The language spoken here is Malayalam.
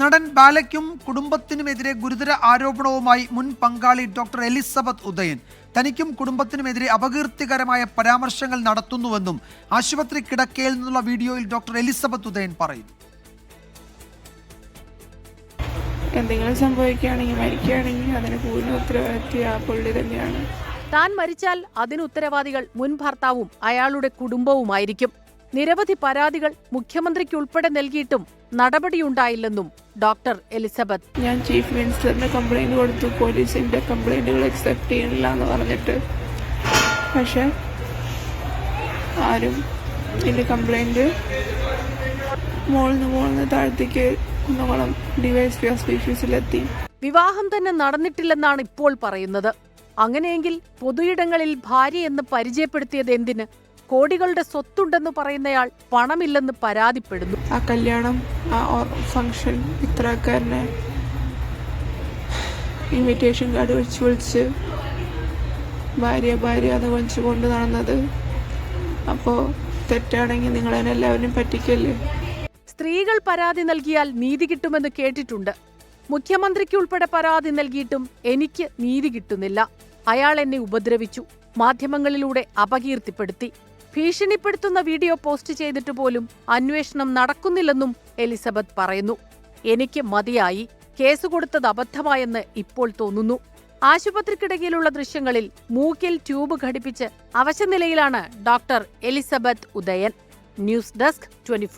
നടൻ ബാലയ്ക്കും കുടുംബത്തിനുമെതിരെ ഗുരുതര ആരോപണവുമായി മുൻ പങ്കാളി ഡോക്ടർ എലിസബത്ത് ഉദയൻ. തനിക്കും കുടുംബത്തിനുമെതിരെ അപകീർത്തികരമായ പരാമർശങ്ങൾ നടത്തുന്നുവെന്നും ആശുപത്രി കിടക്കയിൽ നിന്നുള്ള വീഡിയോയിൽ ഡോക്ടർ എലിസബത്ത് ഉദയൻ പറയുന്നു. എന്തെങ്കിലും സംഭവിക്കുകയാണെങ്കിൽ മരിക്കുകയാണെങ്കിൽ അതിന് പൂർണ ഉത്തരവാദിത്തി ആ പുള്ളി തന്നെയാണ്. താൻ മരിച്ചാൽ അതിന് ഉത്തരവാദികൾ മുൻ ഭർത്താവും അയാളുടെ കുടുംബവുമായിരിക്കും. നിരവധി പരാതികൾ മുഖ്യമന്ത്രിക്ക് ഉൾപ്പെടെ നൽകിയിട്ടും നടപടിയുണ്ടായില്ലെന്നും ഡോക്ടർ എലിസബത്ത്. ഞാൻ ചീഫ് മിനിസ്റ്ററിന് കംപ്ലൈന്റ് കൊടുത്തു. പോലീസിന്റെ കംപ്ലൈന്റുകൾ അക്സെപ്റ്റ് ചെയ്യണില്ല എന്ന് പറഞ്ഞിട്ട്. പക്ഷെ ആരും എന്റെ കംപ്ലൈന്റ് മോളിന്ന് മോളിന്ന് താഴത്തേക്ക് കുന്നകുളം ഡിവൈസ് പി ഓഫീസിലെത്തി വിവാഹം തന്നെ നടന്നിട്ടില്ലെന്നാണ് ഇപ്പോൾ പറയുന്നത്. അങ്ങനെയെങ്കിൽ പൊതുയിടങ്ങളിൽ ഭാര്യയെന്ന് പരിചയപ്പെടുത്തിയത് എന്തിന്? കോടികളുടെ സ്വത്തുണ്ടെന്ന് പറയുന്നയാൾ പണമില്ലെന്ന് പരാതിപ്പെടുന്നു. ആ കല്യാണം ആ ഫങ്ഷൻ ഇത്രക്കാരനെ ഇൻവിറ്റേഷൻ കാർഡ് വെച്ച് വിളിച്ച് ഭാര്യ ഭാര്യ അത് വിളിച്ച് കൊണ്ട് നടന്നത്. അപ്പോൾ തെറ്റാണെങ്കിൽ നിങ്ങളതിനെ എല്ലാവരും പറ്റിക്കല്ലേ? സ്ത്രീകൾ പരാതി നൽകിയാൽ നീതി കിട്ടുമെന്ന് കേട്ടിട്ടുണ്ട്. മുഖ്യമന്ത്രിക്ക് ഉൾപ്പെടെ പരാതി നൽകിയിട്ടും എനിക്ക് നീതി കിട്ടുന്നില്ല. അയാൾ എന്നെ ഉപദ്രവിച്ചു. മാധ്യമങ്ങളിലൂടെ അപകീർത്തിപ്പെടുത്തി. ഭീഷണിപ്പെടുത്തുന്ന വീഡിയോ പോസ്റ്റ് ചെയ്തിട്ട് പോലും അന്വേഷണം നടക്കുന്നില്ലെന്നും എലിസബത്ത് പറയുന്നു. എനിക്ക് മതിയായി. കേസ് കൊടുത്തത് അബദ്ധമായെന്ന് ഇപ്പോൾ തോന്നുന്നു. ആശുപത്രിക്കിടയിലുള്ള ദൃശ്യങ്ങളിൽ മൂക്കിൽ ട്യൂബ് ഘടിപ്പിച്ച് അവശനിലയിലാണ് doctor Elizabeth Udayan. News desk twenty